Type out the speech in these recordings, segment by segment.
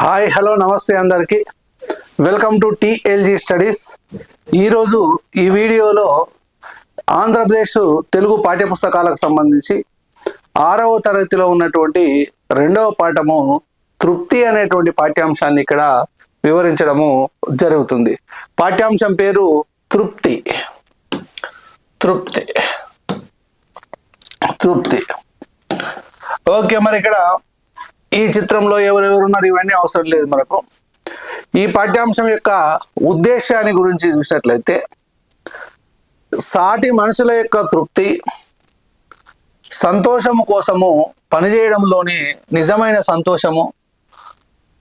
Hi hello నమస్తే అందరికీ. Welcome to TLG studies. ఈరోజు ఈ వీడియోలో ఆంధ్రప్రదేశ్ తెలుగు పాఠ్యపుస్తకాలకు సంబంధించి ఆరవ తరగతిలో ఉన్నటువంటి రెండవ పాఠము తృప్తి అనేటువంటి పాఠ్యాంశాన్ని ఇక్కడ వివరించడము జరుగుతుంది. పాఠ్యాంశం పేరు తృప్తి. తృప్తి. తృప్తి. ఓకే మరి ఇక్కడ ఈ చిత్రంలో ఎవరెవరు ఉన్నారు ఇవన్నీ అవసరం లేదు మనకు. ఈ పాఠ్యాంశం యొక్క ఉద్దేశాన్ని గురించి చూసినట్లయితే సాటి మనుషుల యొక్క తృప్తి సంతోషము కోసము పనిచేయడంలోని నిజమైన సంతోషము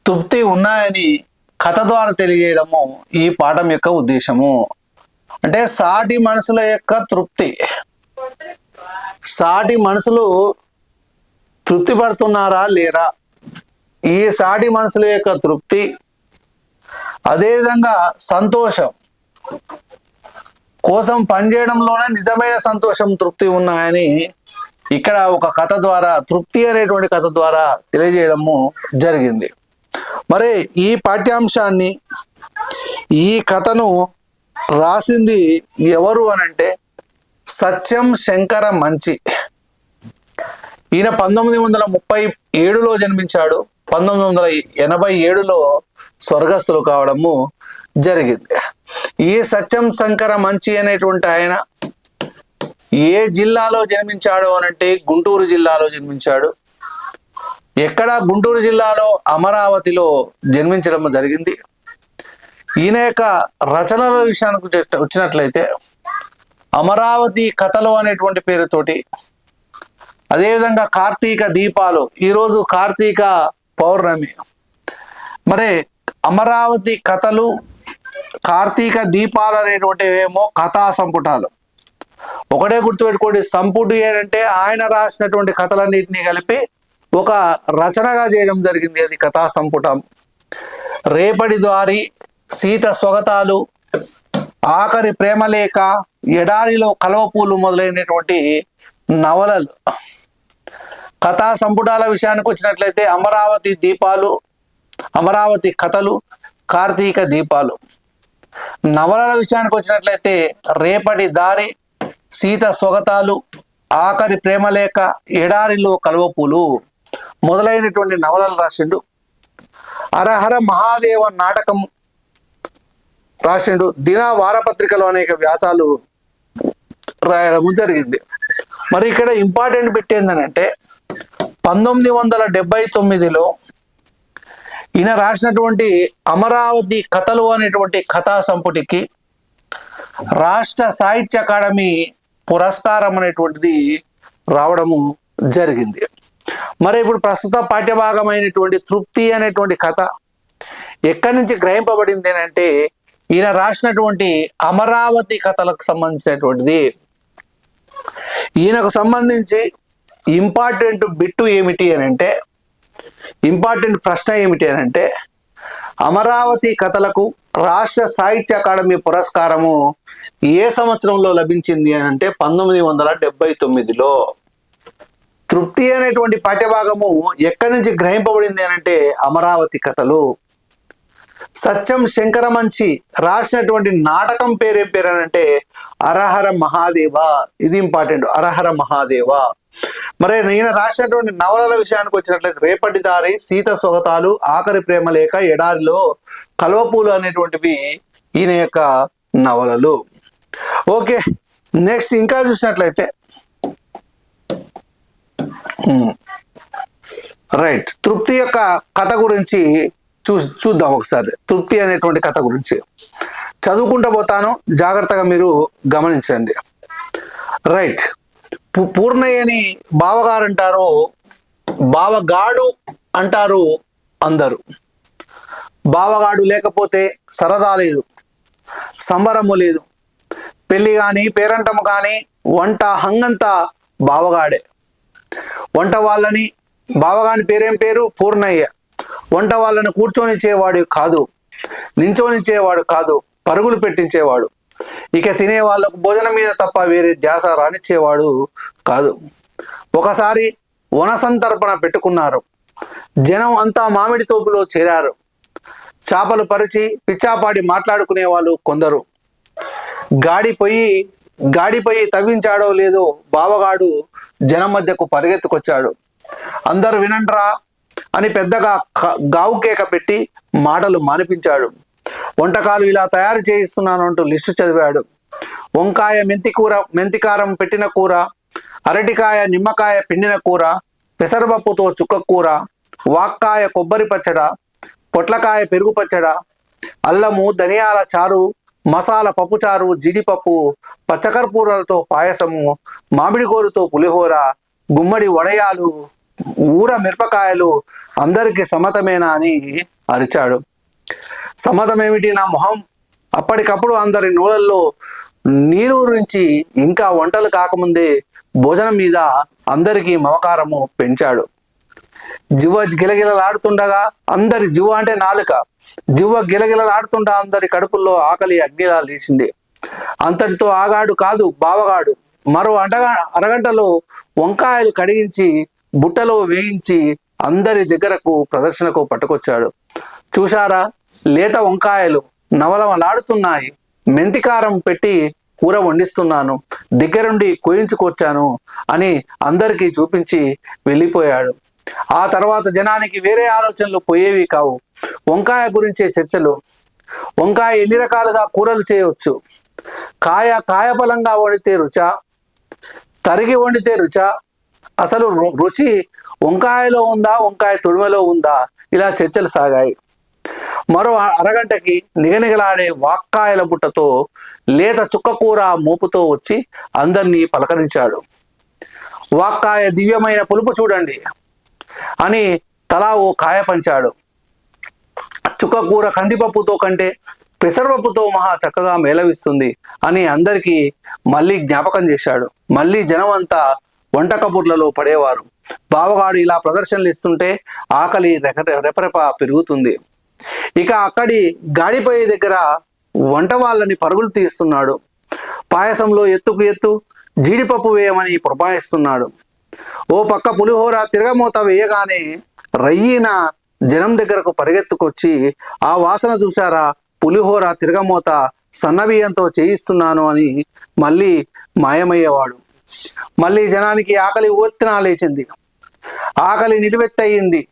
తృప్తి ఉన్నాయని కథ ద్వారా తెలియజేయడము ఈ పాఠం యొక్క ఉద్దేశము. అంటే సాటి మనుషుల యొక్క తృప్తి. సాటి మనుషులు తృప్తి పడుతున్నారా లేరా? ఈ సాటి మనుషుల యొక్క తృప్తి అదేవిధంగా సంతోషం. కోసం పనిచేయడంలోనే నిజమైన సంతోషం తృప్తి ఉన్నాయని ఇక్కడ ఒక కథ ద్వారా తృప్తి అనేటువంటి కథ ద్వారా తెలియజేయడము జరిగింది. మరి ఈ పాఠ్యాంశాన్ని ఈ కథను రాసింది ఎవరు అనంటే సత్యం శంకర మంచి. ఈయన పంతొమ్మిది వందల ముప్పై ఏడులో జన్మించాడు. పంతొమ్మిది వందల ఎనభై ఏడులో స్వర్గస్థులు కావడము జరిగింది. ఈ సత్యం శంకర మంచి అనేటువంటి ఆయన ఏ జిల్లాలో జన్మించాడు అనంటే గుంటూరు జిల్లాలో జన్మించాడు. ఎక్కడ గుంటూరు జిల్లాలో అమరావతిలో జన్మించడం జరిగింది. ఈయన యొక్క రచనల విషయానికి వచ్చినట్లయితే అమరావతి కథలు అనేటువంటి పేరుతోటి అదేవిధంగా కార్తీక దీపాలు ఈరోజు కార్తీక పౌర్ణమి. మరి అమరావతి కథలు కార్తీక దీపాలు అనేటువంటివి ఏమో కథా సంపుటాలు. ఒకటే గుర్తుపెట్టుకోండి సంపుటి ఏంటంటే ఆయన రాసినటువంటి కథలన్నింటినీ కలిపి ఒక రచనగా చేయడం జరిగింది అది కథా సంపుటం. రేపటి ద్వారి సీత స్వగతాలు ఆఖరి ప్రేమలేఖ ఎడారిలో కలవపూలు మొదలైనటువంటి నవలలు. కథా సంపుటాల విషయానికి వచ్చినట్లయితే అమరావతి దీపాలు అమరావతి కథలు కార్తీక దీపాలు. నవలల విషయానికి వచ్చినట్లయితే రేపటి దారి సీత స్వగతాలు ఆఖరి ప్రేమలేఖ ఎడారిలో కలువపూలు మొదలైనటువంటి నవలలు రాసిండు. అరహర మహాదేవ నాటకం రాసిండు. దిన వారపత్రికలో అనేక వ్యాసాలు రాయడము జరిగింది. మరి ఇక్కడ ఇంపార్టెంట్ బిట్ ఏంటంటే పంతొమ్మిది వందల డెబ్బై తొమ్మిదిలో ఈయన రాసినటువంటి అమరావతి కథలు అనేటువంటి కథా సంపుటికి రాష్ట్ర సాహిత్య అకాడమీ పురస్కారం అనేటువంటిది రావడము జరిగింది. మరి ఇప్పుడు ప్రస్తుత పాఠ్యభాగమైనటువంటి తృప్తి అనేటువంటి కథ ఎక్కడి నుంచి గ్రహింపబడింది అంటే ఈయన రాసినటువంటి అమరావతి కథలకు సంబంధించినటువంటిది ఈయనకు సంబంధించి ఇంపార్టెంట్ బిట్టు ఏమిటి అని అంటే ఇంపార్టెంట్ ప్రశ్న ఏమిటి అని అంటే అమరావతి కథలకు రాష్ట్ర సాహిత్య అకాడమీ పురస్కారము ఏ సంవత్సరంలో లభించింది అని అంటే పంతొమ్మిది వందల డెబ్బై తొమ్మిదిలో. తృప్తి అనేటువంటి పాఠ్యభాగము ఎక్కడి నుంచి గ్రహింపబడింది అని అంటే అమరావతి కథలు. సత్యం శంకరమంచి రాసినటువంటి నాటకం పేరేం పేరు అని అంటే అరహర మహాదేవ. ఇది ఇంపార్టెంట్ అరహర మహాదేవ. మరి ఈయన రాసినటువంటి నవలల విషయానికి వచ్చినట్లయితే రేపటి దారి సీత సొగతాలు ఆఖరి ప్రేమ లేక ఎడారిలో కల్వపూలు అనేటువంటివి ఈయన యొక్క నవలలు. ఓకే నెక్స్ట్ ఇంకా చూసినట్లయితే. రైట్. తృప్తి యొక్క కథ గురించి చూ చూద్దాం ఒకసారి. తృప్తి అనేటువంటి కథ గురించి. చదువుకుంటూ పోతాను. జాగ్రత్తగా మీరు గమనించండి. రైట్. పూర్ణయ్యని బావగారు అంటారు బావగాడు అంటారు అందరూ. బావగాడు లేకపోతే సరదా లేదు. సంబరము లేదు. పెళ్ళి కానీ పేరంటము కానీ వంట హంగంతా బావగాడే. వంట వాళ్ళని బావగాని పేరేం పేరు? పూర్ణయ్య. వంట వాళ్ళను కూర్చొనిచ్చేవాడు కాదు నించోనిచ్చేవాడు కాదు పరుగులు పెట్టించేవాడు. ఇక తినే వాళ్ళకు భోజనం మీద తప్ప వేరే ధ్యాస రానిచ్చేవాడు కాదు. ఒకసారి వనసంతర్పణ పెట్టుకున్నారు. జనం అంతా మామిడి తోపులో చేరారు. చేపలు పరిచి పిచ్చాపాడి మాట్లాడుకునే వాళ్ళు కొందరు. గాడి పొయ్యి గాడి పొయ్యి తవ్వించాడో లేదో బావగాడు జనం మధ్యకు పరిగెత్తుకొచ్చాడు. అందరు వినండ్రా అని పెద్దగా గావు కేక పెట్టి మాటలు మానిపించాడు. వంటకాలు ఇలా తయారు చేయిస్తున్నాను అంటూ లిస్టు చదివాడు. వంకాయ మెంతి కూర మెంతికారం పెట్టిన కూర అరటికాయ నిమ్మకాయ పిండిన కూర పెసరపప్పుతో చుక్క కూర వాక్కాయ కొబ్బరి పచ్చడ పొట్లకాయ పెరుగు పచ్చడ అల్లము ధనియాల చారు మసాలా పప్పుచారు జీడిపప్పు పచ్చకర్పూరాలతో పాయసము మామిడి గోరుతో పులిహోర గుమ్మడి వడయాలు ఊర మిరపకాయలు అందరికి సమతమేనా అని అరిచాడు. సమతమేమిటి నా మొహం? అప్పటికప్పుడు అందరి నూలల్లో నీరు ఇంకా వంటలు కాకముందే భోజనం మీద అందరికీ మమకారము పెంచాడు. జివ్వ గిలగిలలాడుతుండగా అందరి జివ్వ అంటే నాలుక. జివ్వ గిలగిలలాడుతుండగా అందరి కడుపుల్లో ఆకలి అగ్నిలా లేచింది. అంతటితో ఆగాడు కాదు బావగాడు. మరో అడగ అరగంటలో వంకాయలు కడిగించి బుట్టలో వేయించి అందరి దగ్గరకు ప్రదర్శనకు పట్టుకొచ్చాడు. చూశారా? లేత వంకాయలు నవలమలాడుతున్నాయి. మెంతికారం పెట్టి కూర వండిస్తున్నాను. దగ్గరుండి కోయించుకొచ్చాను అని అందరికీ చూపించి వెళ్ళిపోయాడు. ఆ తర్వాత జనానికి వేరే ఆలోచనలు పోయేవి కావు. వంకాయ గురించే చర్చలు. వంకాయ ఎన్ని రకాలుగా కూరలు చేయవచ్చు? కాయ కాయఫలంగా వండితే రుచా? తరిగి వండితే రుచా? అసలు రు- రుచి వంకాయలో ఉందా వంకాయ తొడిమలో ఉందా? ఇలా చర్చలు సాగాయి. మరో అరగంటకి నిగనిగలాడే వాక్కాయల బుట్టతో లేత చుక్కకూర మూపుతో వచ్చి అందరినీ పలకరించాడు. వాక్కాయ దివ్యమైన పులుపు చూడండి అని తలా ఓ కాయ పంచాడు. చుక్కకూర కందిపప్పుతో కంటే పెసరపప్పుతో మహా చక్కగా మేళవిస్తుంది అని అందరికీ మళ్ళీ జ్ఞాపకం చేశాడు. మళ్ళీ జనం అంతా వంట కబుర్లలో పడేవారు. బావగాడు ఇలా ప్రదర్శనలు ఇస్తుంటే ఆకలి రెపరెప పెరుగుతుంది. ఇక అక్కడి గాడిపోయే దగ్గర వంట వాళ్ళని పరుగులు తీస్తున్నాడు. పాయసంలో ఎత్తుకు ఎత్తు జీడిపప్పు వేయమని పురపాయిస్తున్నాడు. ఓ పక్క పులిహోర తిరగమూత వేయగానే రయ్యిన జనం దగ్గరకు పరిగెత్తుకొచ్చి ఆ వాసన చూశారా? పులిహోర తిరగమూత సన్నబియ్యంతో చేయిస్తున్నాను అని మళ్ళీ మాయమయ్యేవాడు. మళ్ళీ జనానికి ఆకలి ఒత్తిన లేచింది. ఆకలి నిలువెత్తయింది.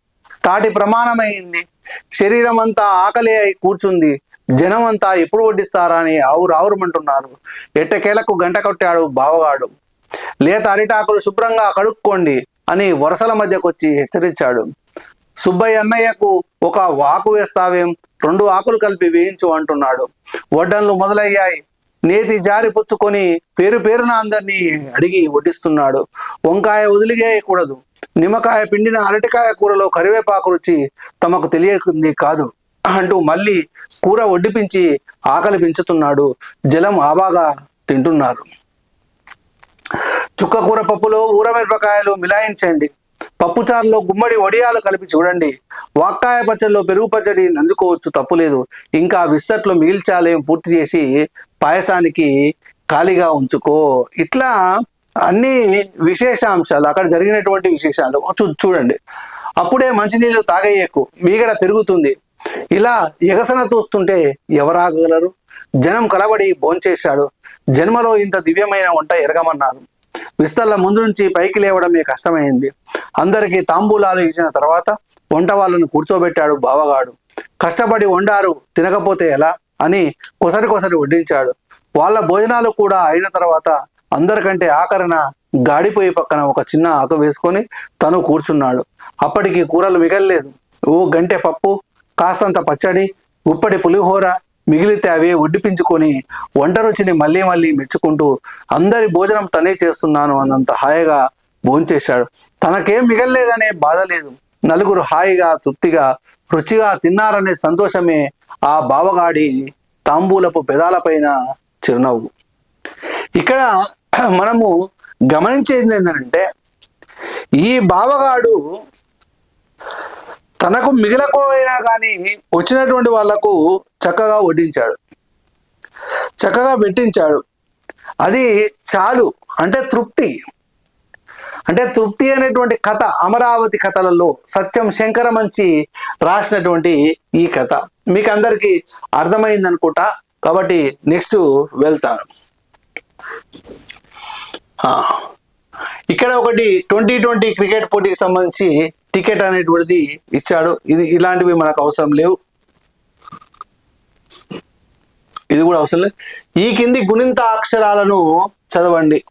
తాటి ప్రమాణమైంది. శరీరం అంతా ఆకలి అయి కూర్చుంది. జనం అంతా ఎప్పుడు వడ్డిస్తారా అని ఆవురు ఆవురమంటున్నారు. ఎట్టకేలకు గంట కొట్టాడు బావగాడు. లేత అరిటాకులు శుభ్రంగా కడుక్కోండి అని వరసల మధ్యకొచ్చి హెచ్చరించాడు. సుబ్బయ్య అన్నయ్యకు ఒక వాకు వేస్తావేం? రెండు ఆకులు కలిపి వేయించు అంటున్నాడు. వడ్డన్లు మొదలయ్యాయి. నేతి జారిపుచ్చుకొని పేరు పేరున అందరినీ అడిగి వడ్డిస్తున్నాడు. వంకాయ వదిలిగేయకూడదు నిమ్మకాయ పిండిన అరటికాయ కూరలో కరివేపాకు రుచి తమకు తెలియకుంది కాదు. అంటూ మళ్ళీ కూర వడ్డిపించి ఆకలి పెంచుతున్నాడు. జలం ఆబాగా తింటున్నారు. చుక్క కూర పప్పులో ఊరమిరపకాయలు మిలాయించండి. పప్పుచారులో గుమ్మడి వడియాలు కలిపి చూడండి. వాక్కాయ పచ్చడిలో పెరుగు పచ్చడి నందుకోవచ్చు తప్పులేదు ఇంకా విస్తట్లు మిగిల్చాలేం పూర్తి చేసి పాయసానికి ఖాళీగా ఉంచుకో. ఇట్లా అన్ని విశేషాంశాలు అక్కడ జరిగినటువంటి విశేషాలు చూ చూడండి. అప్పుడే మంచినీళ్ళు తాగయ్యకు మీగడ పెరుగుతుంది. ఇలా ఎగసన చూస్తుంటే ఎవరాగలరు? జనం కలబడి భోంచేశాడు. జన్మలో ఇంత దివ్యమైన వంట ఎరగమన్నారు. విస్తళ్ళ ముందు నుంచి పైకి లేవడమే కష్టమైంది. అందరికీ తాంబూలాలు ఇచ్చిన తర్వాత వంట వాళ్ళను కూర్చోబెట్టాడు బావగాడు. కష్టపడి వండారు తినకపోతే ఎలా? అని కొసరి కొసరి వడ్డించాడు. వాళ్ళ భోజనాలు కూడా అయిన తర్వాత అందరికంటే ఆఖరణ గాడిపోయి పక్కన ఒక చిన్న ఆకు వేసుకొని తను కూర్చున్నాడు. అప్పటికి కూరలు మిగలలేదు. ఓ గంటె పప్పు కాస్తంత పచ్చడి ఉప్పటి పులిహోర మిగిలితే అవే వడ్డిపించుకొని వంట రుచిని మళ్ళీ మళ్ళీ మెచ్చుకుంటూ అందరి భోజనం తనే చేస్తున్నాను అన్నంత హాయిగా భోంచేశాడు. తనకేం మిగలలేదనే బాధ లేదు. నలుగురు హాయిగా తృప్తిగా రుచిగా తిన్నారనే సంతోషమే ఆ బావగాడి తాంబూలపు పెదాలపైన చిరునవ్వు. ఇక్కడ మనము గమనించేది ఏంటంటే ఈ బావగాడు తనకు మిగిలకపోయినా కానీ వచ్చినటువంటి వాళ్ళకు చక్కగా వడ్డించాడు. చక్కగా పెట్టించాడు. అది చాలు. అంటే తృప్తి. అంటే తృప్తి అనేటువంటి కథ అమరావతి కథలలో సత్యం శంకర మంచి రాసినటువంటి ఈ కథ. మీకు అందరికీ అర్థమైంది అనుకుంటా కాబట్టి నెక్స్ట్ వెళ్తాను. ఇక్కడ ఒకటి ట్వంటీ ట్వంటీ క్రికెట్ పోటీకి సంబంధించి టికెట్ అనేటువంటిది ఇచ్చాడు. ఇది ఇలాంటివి మనకు అవసరం లేవు. ఇది కూడా అవసరం లేదు. ఈ కింది గుణింత అక్షరాలను చదవండి.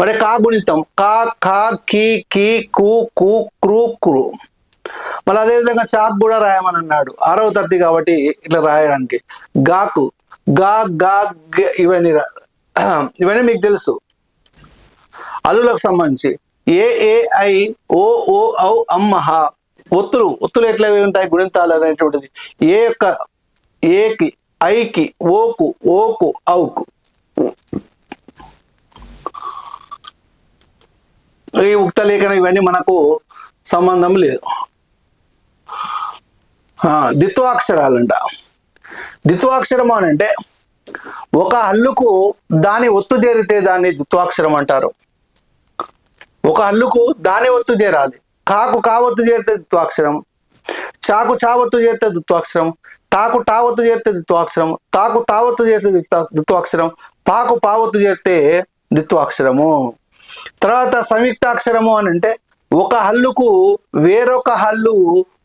మరి కా గుణితం? కా ఖా కీ కీ కు కు క్రు క్రు. మళ్ళీ అదేవిధంగా చాక్ కూడా రాయమని అన్నాడు. ఆరవ తరగతి కాబట్టి ఇట్లా రాయడానికి. గాకు. గా గా ఇవన్నీ రా- ఇవన్నీ మీకు తెలుసు. అల్లులకు సంబంధించి. ఏ ఓ ఓ ఔ అమ్మహ. ఒత్తులు ఒత్తులు ఎట్లా ఉంటాయి? గుణింతాలు అనేటువంటిది. ఏ యొక్క ఏకి ఐకి ఓకు ఓకు ఔకు. ఈ ఉక్త లేఖనం ఇవన్నీ మనకు సంబంధం లేదు. ఆ, అంట ద్విత్వాక్షరం అని అంటే ఒక హల్లుకు దాని ఒత్తు చేరితే దాన్ని ద్విత్వాక్షరం అంటారు. ఒక హల్లుకు దాని ఒత్తు చేరాలి. కాకు కావత్తు చేరితే ద్విత్వాక్షరం చాకు చావత్తు చేరితే ద్విత్వాక్షరం తాకు టావత్తు చేరితే ద్విత్వాక్షరం తాకు తావత్తు చేరితే ద్విత్వా- ద్విత్వాక్షరం పాకు పావత్తు చేరితే ద్విత్వాక్షరము తర్వాత సంయుక్తాక్షరము అని అంటే ఒక హల్లుకు వేరొక హల్లు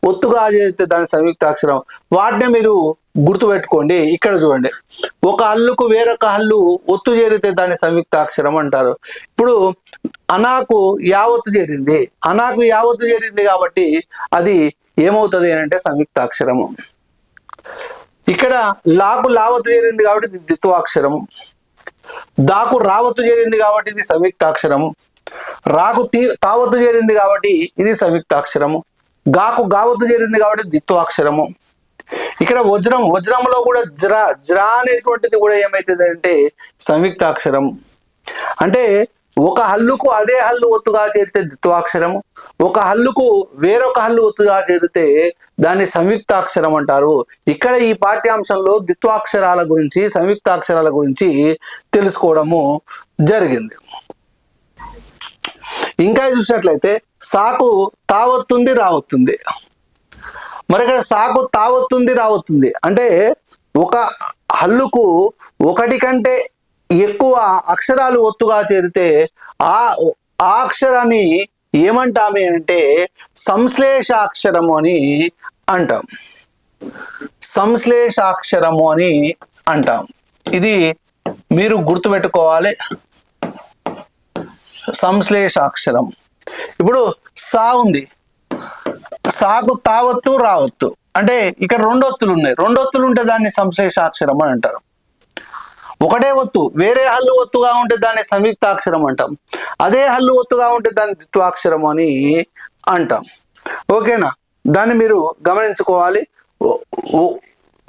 ఒత్తుగా చేస్తే దాని సంయుక్తాక్షరం. వాటిని మీరు గుర్తుపెట్టుకోండి. ఇక్కడ చూడండి. ఒక హల్లుకు వేరొక హల్లు ఒత్తు చేరితే దాన్ని సంయుక్తాక్షరం అంటారు. ఇప్పుడు అనాకు యావత్తు చేరింది. అనాకు యావత్తు చేరింది కాబట్టి అది ఏమవుతుంది అని అంటే సంయుక్తాక్షరము. ఇక్కడ లాకు లావత్తు చేరింది కాబట్టి ఇది ద్విత్వాక్షరము. దాకు రావత్తు చేరింది కాబట్టి ఇది సంయుక్తాక్షరము. రాకు తీ తావత్తు చేరింది కాబట్టి ఇది సంయుక్తాక్షరము. గాకు గావత్తు చేరింది కాబట్టి దిత్వాక్షరము. ఇక్కడ వజ్రం వజ్రంలో కూడా జ్ర జ్ర అనేటువంటిది కూడా ఏమైతుంది అంటే సంయుక్తాక్షరం. అంటే ఒక హల్లుకు అదే హల్లు ఒత్తుగా చేరితే ద్విత్వాక్షరము ఒక హల్లుకు వేరొక హల్లు ఒత్తుగా చేరితే దాన్ని సంయుక్తాక్షరం అంటారు. ఇక్కడ ఈ పాఠ్యాంశంలో ద్విత్వాక్షరాల గురించి సంయుక్తాక్షరాల గురించి తెలుసుకోవడము జరిగింది. ఇంకా చూసినట్లయితే సాకు తావొత్తుంది రావొత్తుంది. మరి ఇక్కడ సాకు తావొత్తుంది రావొత్తుంది. అంటే ఒక హల్లుకు ఒకటి కంటే ఎక్కువ అక్షరాలు ఒత్తుగా చేరితే ఆ ఆ అక్షరాన్ని ఏమంటామే అంటే సంశ్లేషాక్షరము అని అంటాం. సంశ్లేషాక్షరము అని అంటాం. ఇది మీరు గుర్తుపెట్టుకోవాలి. సంశ్లేషాక్షరం. ఇప్పుడు సా ఉంది. సాకు తావత్తు రావత్తు. అంటే ఇక్కడ రెండు ఒత్తులు ఉన్నాయి. రెండు ఒత్తులు ఉంటే దాన్ని సంశ్లేషాక్షరం అని అంటారు. ఒకటే ఒత్తు వేరే హల్లు ఒత్తుగా ఉంటే దాన్ని సంయుక్తాక్షరం అంటాం. అదే హల్లు ఒత్తుగా ఉంటే దాన్ని ద్విత్వాక్షరం అని అంటాం. ఓకేనా? దాన్ని మీరు గమనించుకోవాలి.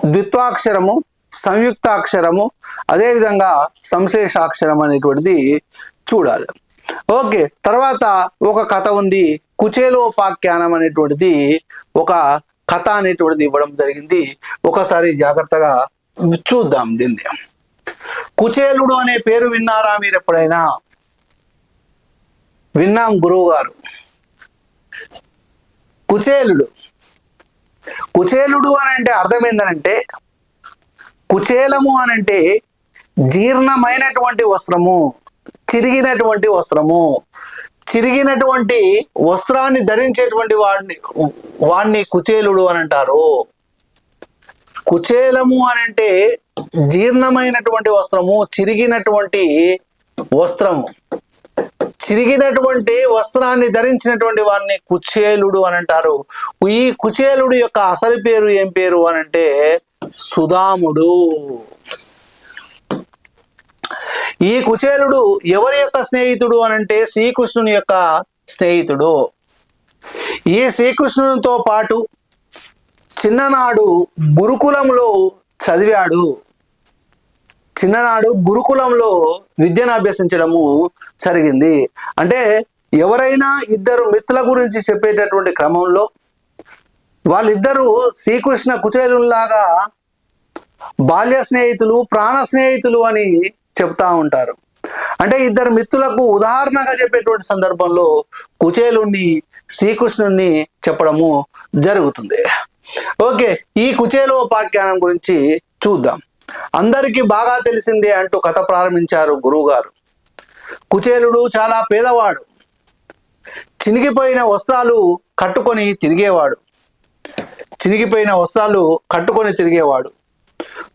ద్విత్వాక్షరము సంయుక్తాక్షరము అదేవిధంగా సంశ్లేషాక్షరం అనేటువంటిది చూడాలి. ఓకే తర్వాత ఒక కథ ఉంది. కుచేలోపాఖ్యానం అనేటువంటిది ఒక కథ అనేటువంటిది ఇవ్వడం జరిగింది. ఒకసారి జాగ్రత్తగా చూద్దాం దీన్ని. కుచేలుడు అనే పేరు విన్నారా మీరు ఎప్పుడైనా? విన్నాం గురువు గారు కుచేలుడు. కుచేలుడు అని అంటే అర్థం ఏంటంటే కుచేలము అని అంటే జీర్ణమైనటువంటి వస్త్రము. చిరిగినటువంటి వస్త్రము. చిరిగినటువంటి వస్త్రాన్ని ధరించేటువంటి వాడిని వాడిని కుచేలుడు అని అంటారు. కుచేలము అని అంటే జీర్ణమైనటువంటి వస్త్రము చిరిగినటువంటి వస్త్రము. చిరిగినటువంటి వస్త్రాన్ని ధరించినటువంటి వారిని కుచేలుడు అని అంటారు. ఈ కుచేలుడు యొక్క అసలు పేరు ఏం పేరు అని అంటే సుధాముడు. ఈ కుచేలుడు ఎవరి యొక్క స్నేహితుడు అని అంటే శ్రీకృష్ణుని యొక్క స్నేహితుడు. ఈ శ్రీకృష్ణునితో పాటు చిన్ననాడు గురుకులంలో చదివాడు. చిన్ననాడు గురుకులంలో విద్యను అభ్యసించడము జరిగింది. అంటే ఎవరైనా ఇద్దరు మిత్రుల గురించి చెప్పేటటువంటి క్రమంలో వాళ్ళిద్దరూ శ్రీకృష్ణ కుచేలులాగా బాల్య స్నేహితులు ప్రాణ స్నేహితులు అని చెప్తా ఉంటారు. అంటే ఇద్దరు మిత్రులకు ఉదాహరణగా చెప్పేటువంటి సందర్భంలో కుచేలుణ్ణి శ్రీకృష్ణుణ్ణి చెప్పడము జరుగుతుంది. ఓకే ఈ కుచేలోపాఖ్యానం గురించి చూద్దాం. అందరికీ బాగా తెలిసిందే అంటూ కథ ప్రారంభించారు గురువుగారు. కుచేలుడు చాలా పేదవాడు. చినిగిపోయిన వస్త్రాలు కట్టుకొని తిరిగేవాడు. చినిగిపోయిన వస్త్రాలు కట్టుకొని తిరిగేవాడు.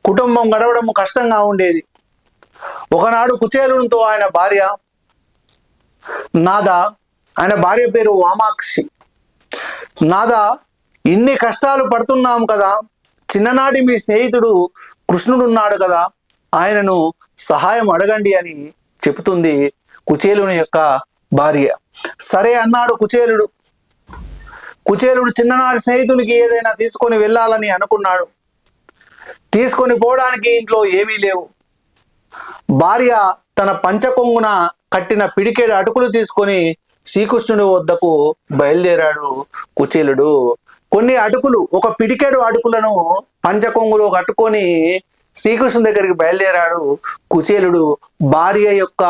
కుటుంబం గడవడం కష్టంగా ఉండేది. ఒకనాడు కుచేలునితో ఆయన భార్య నాద ఆయన భార్య పేరు వామాక్షి. నాద ఇన్ని కష్టాలు పడుతున్నాం కదా చిన్ననాటి మీ స్నేహితుడు కృష్ణుడు ఉన్నాడు కదా ఆయనను సహాయం అడగండి అని చెబుతుంది కుచేలుని యొక్క భార్య. సరే అన్నాడు కుచేలుడు. కుచేలుడు చిన్ననాటి స్నేహితునికి ఏదైనా తీసుకొని వెళ్ళాలని అనుకున్నాడు. తీసుకొని పోవడానికి ఇంట్లో ఏమీ లేవు. భార్య తన పంచకొంగున కట్టిన పిడికేడు అటుకులు తీసుకొని శ్రీకృష్ణుడి వద్దకు బయలుదేరాడు కుచేలుడు కొన్ని అటుకులు ఒక పిడికేడు అటుకులను పంచకొంగులో కట్టుకొని శ్రీకృష్ణుడి దగ్గరికి బయలుదేరాడు కుచేలుడు భార్య యొక్క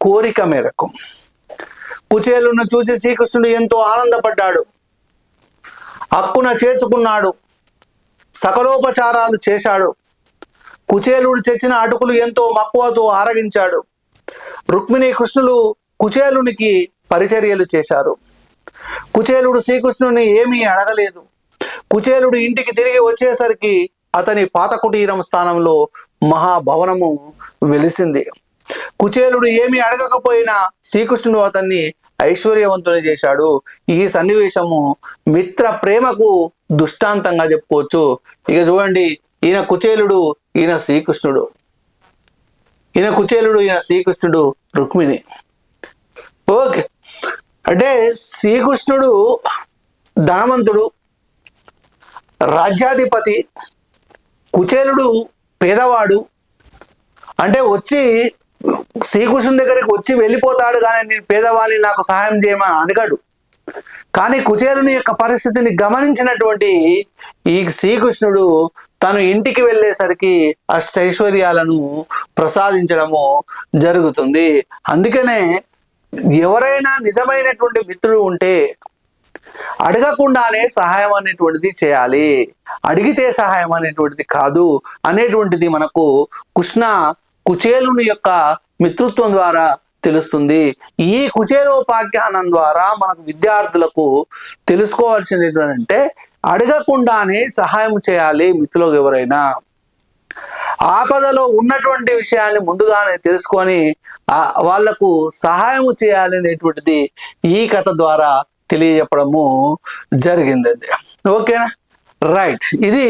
కోరిక మేరకు. కుచేలును చూసి శ్రీకృష్ణుడు ఎంతో ఆనందపడ్డాడు. అక్కున చేర్చుకున్నాడు. సకలోపచారాలు చేశాడు. కుచేలుడు తెచ్చిన అటుకులు ఎంతో మక్కువతో ఆరగించాడు. రుక్మిణి కృష్ణులు కుచేలునికి పరిచర్యలు చేశారు. కుచేలుడు శ్రీకృష్ణుని ఏమీ అడగలేదు. కుచేలుడు ఇంటికి తిరిగి వచ్చేసరికి అతని పాత కుటీరం స్థానంలో మహాభవనము వెలిసింది. కుచేలుడు ఏమీ అడగకపోయినా శ్రీకృష్ణుడు అతన్ని ఐశ్వర్యవంతుని చేశాడు. ఈ సన్నివేశము మిత్ర ప్రేమకు దుష్టాంతంగా చెప్పుకోవచ్చు. ఇక చూడండి ఈయన కుచేలుడు ఈయన శ్రీకృష్ణుడు. ఈయన కుచేలుడు ఈయన శ్రీకృష్ణుడు రుక్మిణి. ఓకే. అంటే శ్రీకృష్ణుడు ధనవంతుడు రాజ్యాధిపతి కుచేలుడు పేదవాడు. అంటే వచ్చి శ్రీకృష్ణుని దగ్గరికి వచ్చి వెళ్ళిపోతాడు కానీ నేను పేదవాళ్ళని నాకు సహాయం చేయమని అడగడు. కానీ కుచేలుని యొక్క పరిస్థితిని గమనించినటువంటి ఈ శ్రీకృష్ణుడు తను ఇంటికి వెళ్ళేసరికి అష్టైశ్వర్యాలను ప్రసాదించడము జరుగుతుంది. అందుకనే ఎవరైనా నిజమైనటువంటి మిత్రుడు ఉంటే అడగకుండానే సహాయం అనేటువంటిది చేయాలి. అడిగితే సహాయం అనేటువంటిది కాదు అనేటువంటిది మనకు కృష్ణ కుచేలుని యొక్క మిత్రుత్వం ద్వారా తెలుస్తుంది. ఈ కుచేలోపాఖ్యానం ద్వారా మనకు విద్యార్థులకు తెలుసుకోవాల్సినటువంటి అంటే అడగకుండానే సహాయం చేయాలి మిత్రులకు ఎవరైనా. ఆపదలో ఉన్నటువంటి విషయాన్ని ముందుగానే తెలుసుకొని వాళ్ళకు సహాయం చేయాలి అనేటువంటిది ఈ కథ ద్వారా తెలియజెప్పడము జరిగిందండి. ఓకేనా? రైట్. ఇది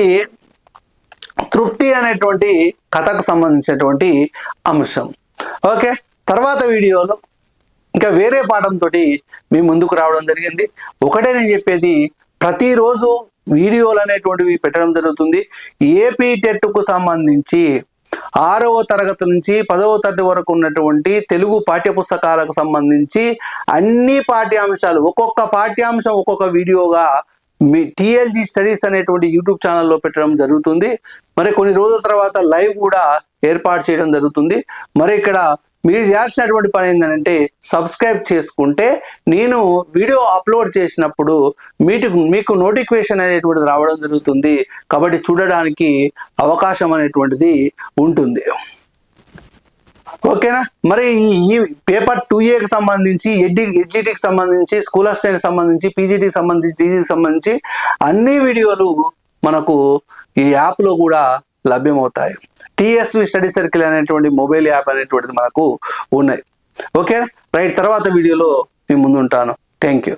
తృప్తి అనేటువంటి కథకు సంబంధించినటువంటి అంశం. ఓకే? తర్వాత వీడియోలో ఇంకా వేరే పాఠంతో మీ ముందుకు రావడం జరిగింది. ఒకటే నేను చెప్పేది ప్రతిరోజు వీడియోలు అనేటువంటివి పెట్టడం జరుగుతుంది. ఏపీ టెట్కు సంబంధించి ఆరవ తరగతి నుంచి పదవ తరగతి వరకు ఉన్నటువంటి తెలుగు పాఠ్యపుస్తకాలకు సంబంధించి అన్ని పాఠ్యాంశాలు ఒక్కొక్క పాఠ్యాంశం ఒక్కొక్క వీడియోగా మీ టిఎల్జీ స్టడీస్ అనేటువంటి యూట్యూబ్ ఛానల్లో పెట్టడం జరుగుతుంది. మరి కొన్ని రోజుల తర్వాత లైవ్ కూడా ఏర్పాటు చేయడం జరుగుతుంది. మరి ఇక్కడ మీరు చేయాల్సినటువంటి పని ఏంటంటే సబ్స్క్రైబ్ చేసుకుంటే నేను వీడియో అప్లోడ్ చేసినప్పుడు మీకు మీకు నోటిఫికేషన్ అనేటువంటిది రావడం జరుగుతుంది. కాబట్టి చూడడానికి అవకాశం అనేటువంటిది ఉంటుంది. ఓకేనా? మరి ఈ- పేపర్ టూ ఏకి సంబంధించి ఎడ్డి హెచ్జిటికి సంబంధించి స్కూల్ అసిస్టెంట్ సంబంధించి పీజీటీకి సంబంధించి టీజీకి సంబంధించి అన్ని వీడియోలు మనకు ఈ యాప్లో కూడా లభ్యమవుతాయి. టిఎస్వి స్టడీ సర్కిల్ అనేటువంటి మొబైల్ యాప్ అనేటువంటిది మనకు ఉన్నాయి. ఓకే రైట్ తర్వాత వీడియోలో మీ ముందు ఉంటాను థ్యాంక్ యూ